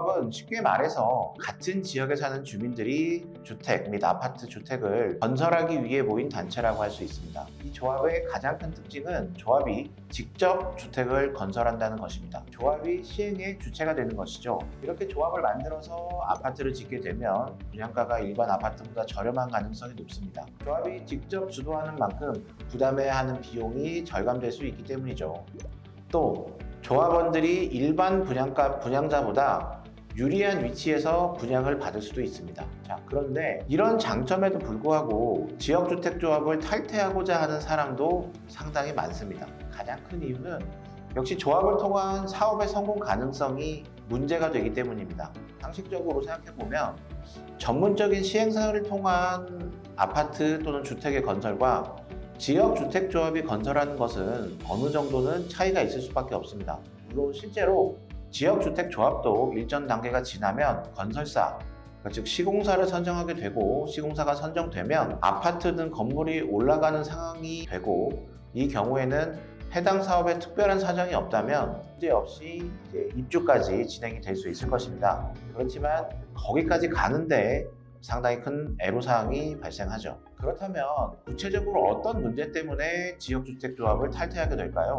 지역주택조합은 쉽게 말해서 같은 지역에 사는 주민들이 주택 및 아파트 주택을 건설하기 위해 모인 단체라고 할 수 있습니다. 이 조합의 가장 큰 특징은 조합이 직접 주택을 건설한다는 것입니다. 조합이 시행의 주체가 되는 것이죠. 이렇게 조합을 만들어서 아파트를 짓게 되면 분양가가 일반 아파트보다 저렴한 가능성이 높습니다. 조합이 직접 주도하는 만큼 부담해야 하는 비용이 절감될 수 있기 때문이죠. 또 조합원들이 일반 분양가 분양자보다 유리한 위치에서 분양을 받을 수도 있습니다. 자, 그런데 이런 장점에도 불구하고 지역주택조합을 탈퇴하고자 하는 사람도 상당히 많습니다. 가장 큰 이유는 역시 조합을 통한 사업의 성공 가능성이 문제가 되기 때문입니다. 상식적으로 생각해보면 전문적인 시행사를 통한 아파트 또는 주택의 건설과 지역 주택 조합이 건설하는 것은 어느 정도는 차이가 있을 수밖에 없습니다. 물론 실제로 지역주택 조합도 일정 단계가 지나면 건설사, 그러니까 즉 시공사를 선정하게 되고 시공사가 선정되면 아파트 등 건물이 올라가는 상황이 되고 이 경우에는 해당 사업에 특별한 사정이 없다면 문제 없이 이제 입주까지 진행이 될 수 있을 것입니다. 그렇지만 거기까지 가는데 상당히 큰 애로사항이 발생하죠. 그렇다면 구체적으로 어떤 문제 때문에 지역주택조합을 탈퇴하게 될까요?